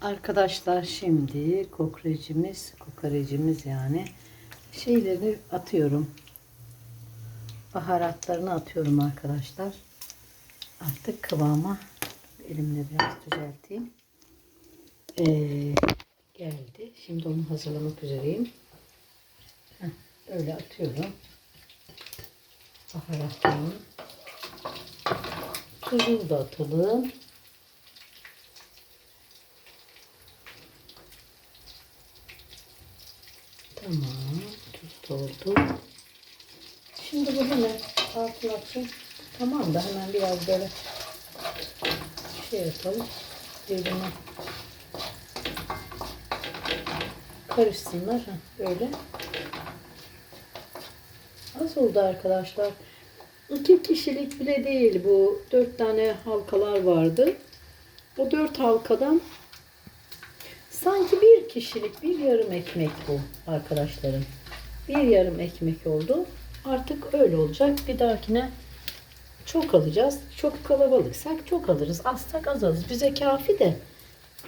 Arkadaşlar şimdi kokorecimiz, kokorecimiz yani şeylerini atıyorum. Baharatlarını atıyorum arkadaşlar. Artık kıvama elimle biraz düzelteyim. Ee, geldi. Şimdi onu hazırlamak üzereyim. Heh, öyle atıyorum. Baharatlarını. Tuzu da atalım. Tamam. Tuz da oldu. Şimdi hemen altına atayım. Tamam da hemen biraz böyle şey yapalım. Birbirine karışsınlar. Ha, böyle. Az oldu arkadaşlar. İki kişilik bile değil bu. Dört tane halkalar vardı. O dört halkadan sanki bir kişilik bir yarım ekmek bu arkadaşlarım. Bir yarım ekmek oldu. Artık öyle olacak. Bir dahakine çok alacağız. Çok kalabalıksak çok alırız. Azsak az alırız. Bize kafi de.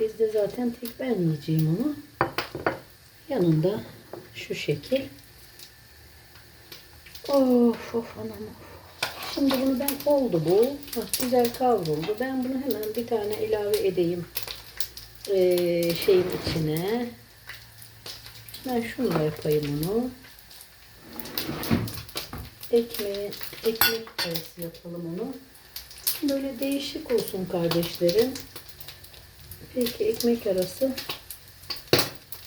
Biz de zaten tek ben yiyeceğim onu. Yanında şu şekil. Of of anam of. Şimdi bunu ben oldu bu. Hah, güzel kavruldu. Ben bunu hemen bir tane ilave edeyim. Ee, şeyin içine. Ben şunla yapayım onu. Ekmeği, ekmek arası yapalım onu. Böyle değişik olsun kardeşlerim. Peki ekmek arası.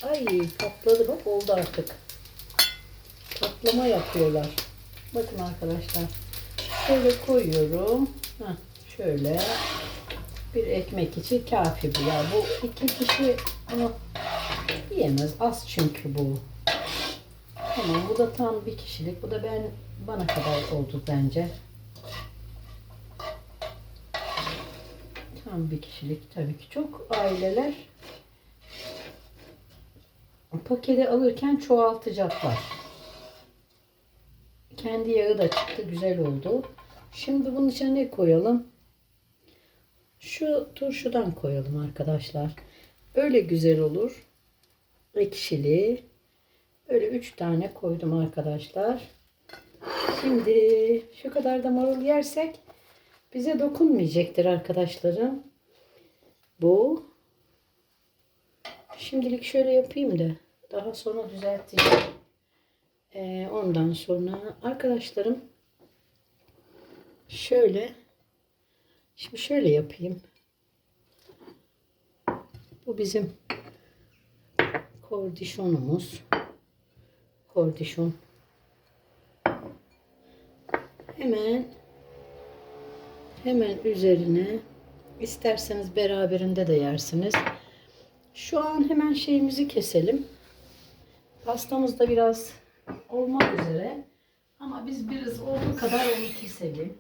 Ay patladı bak oldu artık. Patlama yapıyorlar. Bakın arkadaşlar. Şöyle koyuyorum. Heh, şöyle. Bir ekmek için kafi bu ya. Bu iki kişi ama yiyemez. Az çünkü bu. Tamam bu da tam bir kişilik. Bu da ben bana kadar oldu bence. Tam bir kişilik tabii ki çok aileler paketi alırken çoğaltacaklar. Kendi yağı da çıktı. Güzel oldu. Şimdi bunun içine ne koyalım? Şu turşudan koyalım arkadaşlar. Öyle güzel olur. Ekşili. Böyle üç tane koydum arkadaşlar. Şimdi şu kadar da marul yersek bize dokunmayacaktır arkadaşlarım. Bu. Şimdilik şöyle yapayım da daha sonra düzelteceğim. Ee, ondan sonra arkadaşlarım şöyle şimdi şöyle yapayım. Bu bizim kordişonumuz. Kordişon. Hemen hemen üzerine isterseniz beraberinde de yersiniz. Şu an hemen şeyimizi keselim. Pastamız da biraz olmak üzere. Ama biz biraz olduğu kadar onu keselim.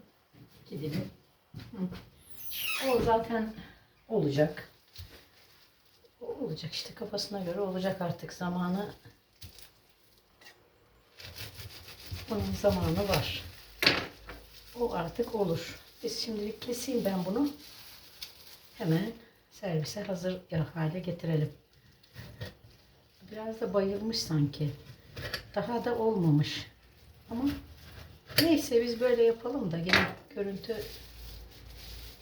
Hı. O zaten olacak. O olacak işte kafasına göre olacak artık zamanı. Bunun zamanı var. O artık olur. Biz şimdilik keseyim ben bunu. Hemen servise hazır hale getirelim. Biraz da bayılmış sanki. Daha da olmamış. Ama neyse biz böyle yapalım da yine görüntü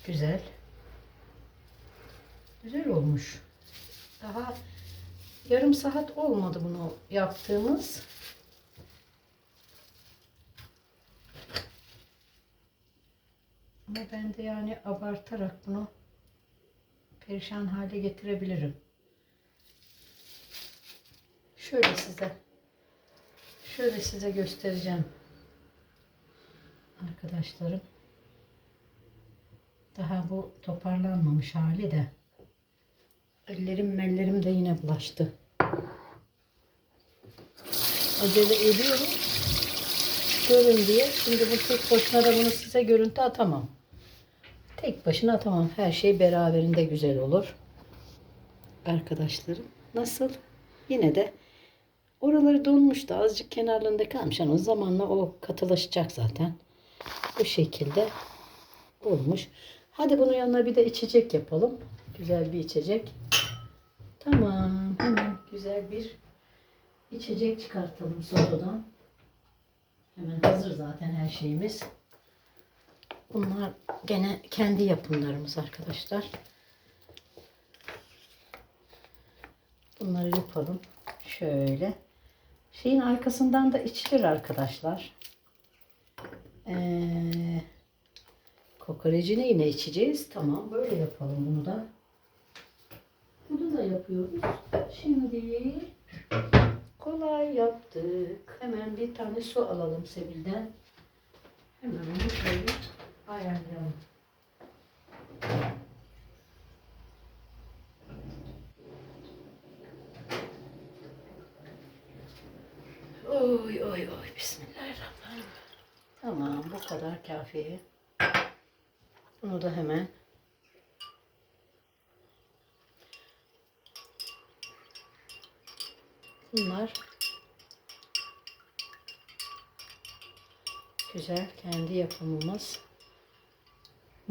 güzel. Güzel olmuş. Daha yarım saat olmadı bunu yaptığımız. Ama ben de yani abartarak bunu perişan hale getirebilirim. Şöyle size şöyle size göstereceğim. Arkadaşlarım. Daha bu toparlanmamış hali de. Ellerim mellerim de yine bulaştı. Acele ediyorum. Görün diye. Şimdi bu tek başına da bunu size görüntü atamam. Tek başına atamam. Her şey beraberinde güzel olur. Arkadaşlarım. Nasıl? Yine de oraları donmuştu. Azıcık kenarlarında kalmış. Yani o zamanla o katılaşacak zaten. Bu şekilde olmuş. Hadi bunun yanına bir de içecek yapalım. Güzel bir içecek. Tamam. Hemen güzel bir içecek çıkartalım sodadan. Hemen hazır zaten her şeyimiz. Bunlar gene kendi yapımlarımız arkadaşlar. Bunları yapalım. Şöyle. Şeyin arkasından da içilir arkadaşlar. Ee, kokorecini yine içeceğiz. Tamam böyle yapalım bunu da. Bunu da yapıyoruz. Şimdi kolay yaptık. Hemen bir tane su alalım Sebil'den. Hemen onu şöyle ayarlayalım. Oy oy oy bismillahirrahmanirrahim. Tamam bu kadar kafi. Bunu da hemen Bunlar güzel kendi yapımımız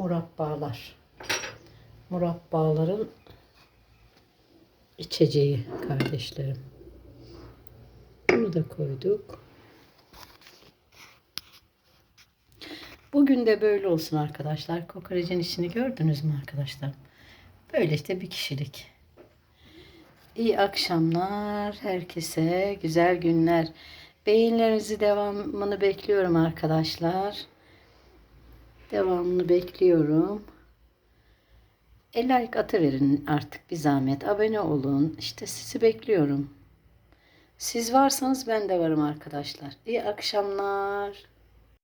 murabbalar. Murabbaların içeceği kardeşlerim. Bunu da koyduk. Bugün de böyle olsun arkadaşlar. Kokorecin içini gördünüz mü arkadaşlar? Böyle işte bir kişilik. İyi akşamlar herkese. Güzel günler. Beğenilerinizi devamını bekliyorum arkadaşlar. Devamını bekliyorum. E like atıverin artık bir zahmet. Abone olun. İşte sizi bekliyorum. Siz varsanız ben de varım arkadaşlar. İyi akşamlar.